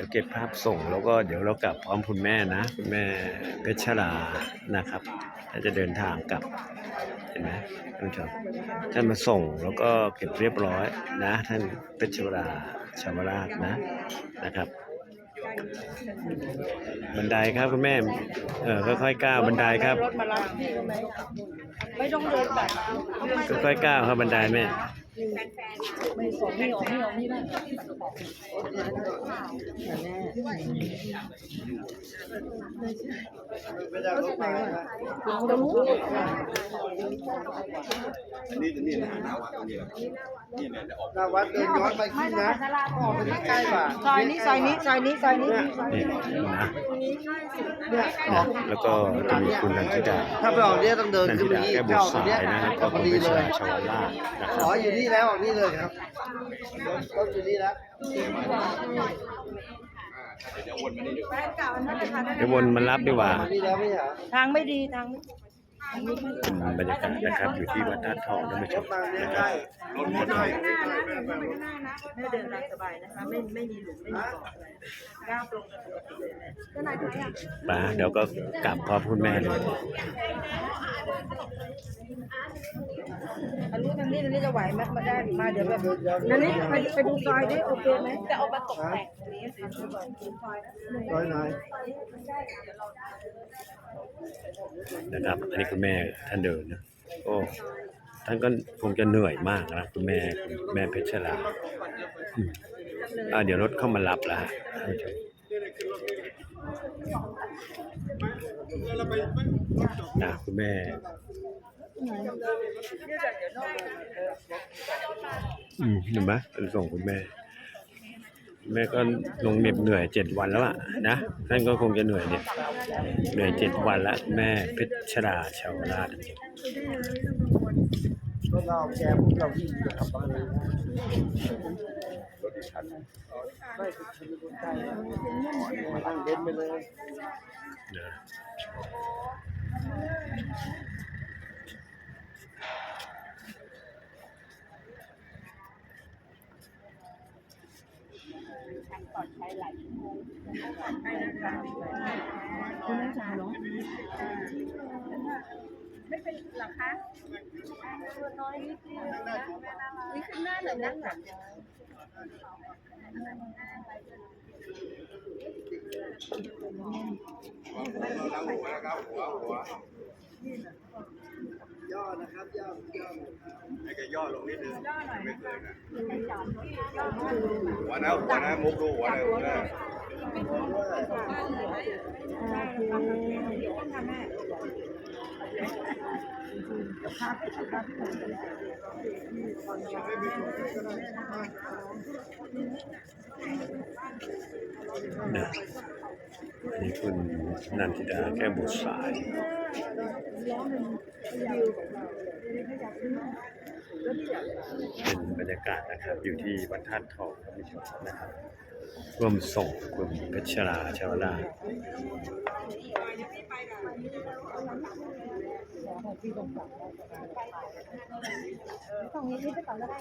ดี๋ยวเก็บภาพส่งแล้วก็เดี๋ยวเรากลับพร้อมคุณแม่นะ คุณแม่เพชรรานะครับถ้าจะเดินทางกลับ เห็นไหมท่านผู้ชมท่านมาส่งแล้วก็เก็บเรียบร้อยนะ ท่านเพชรราชาวราชนะนะครับ บันไดครับคุณแม่เออค่อยๆก้าวบันไดครับรถมารับพี่รู้ไหมไม่ต้องเดินแบบค่อยๆก้าวครับบันไดแม่ ไม่สองนี่ออกนี่ออกนี่ได้แน่เรารู้นี่นี่นะหน้าวัดตรงนี้แหละนี่เนี่ยจะออกหน้าวัดเดินย้อนไปขึ้นนะออกไปใกล้กว่าซอยนี้ซอยนี้ซอยนี้ซอยนี้นี่นี่นะแล้วก็จะมีคุณนันทิดาถ้าไปออกเนี่ยต้องเดินขึ้นไปนี้แก้บุเข้าตรงนี้นะก็พคุอณดีวิชายชาวราชนะครับอบอยู่นี่แล้วออกนี่เลยครับต้นอยู่นี่แล้วเดี๋ยววนมานี่ดีกว่าเดี๋ยววนมารับดีกว่ามานี่แล้วไม่ใช่เหรอทางไม่ดีทางเป็นบรรยากาศนะครับอยู่ที่วัดธาตุทองท่านผู้ชรมถมาเนี่ยนะคใกรับล้รถหมด เลยไม่เดินตามสบายนะคะ ไม่ไม่มีหลุมไม่มีบ่ออะไรก้าวตรงกันปกติเลยแหละมาเดี๋ยวก็กลับพร้อมคุณแม่เลยอันนี้ทางนี้ทางนี้จะไหวไหมมาได้มาเดี๋ยวแบบนั่นนี่ไปไปดูซอยดิโอเคไหมจะเอามาตกแต่งร้อยนายนะครับ อันนี้คุณแม่ท่านเดินนะ โอ้ ท่านก็คงจะเหนื่อยมากนะคุณแม่คุณแม่เพชรลาอ่าเดี๋ยวรถเข้ามารับแล้วฮะนะคุณแม่อืมเห็นไหมส่งคุณแม่ แม่ก็ลงเหน็บเหนื่อยเจ็ดวันแล้วอะนะท่านก็คงจะเหนื่อยเนี่ยเหนื่อยเจ็ดวันละแม่เพชรชราชาวราช รถเราแกพวกเราที่จะขับมาเลยรถอีกคันไม่ถึงชนบุรีใกล้มาตั้งเด่นไปเลยนะคุณน้าจ๋าเนาะ ไม่เป็นหรอคะตัวน้อยนิดเดียวนะนี่ขึ้นหน้าหน่อยนั่งหลังนั่งหัวนะครับหัวหัวย่อนะครับย่อย่อให้แกย่อลงนิดนึงไม่เคยนะหัวนะหัวนะมุกดูหัวนะหัวนะนะอั นนี้คุณนันทิดาแก้บุตรสายเป็นบรรยากาศนะครับ อยู่ที่วัดธาตุทองท่านผู้ชมนะครับร่วมส่งคุณเพชรราชาวราช ตรงนี้นี่ไปก่อนก็ได้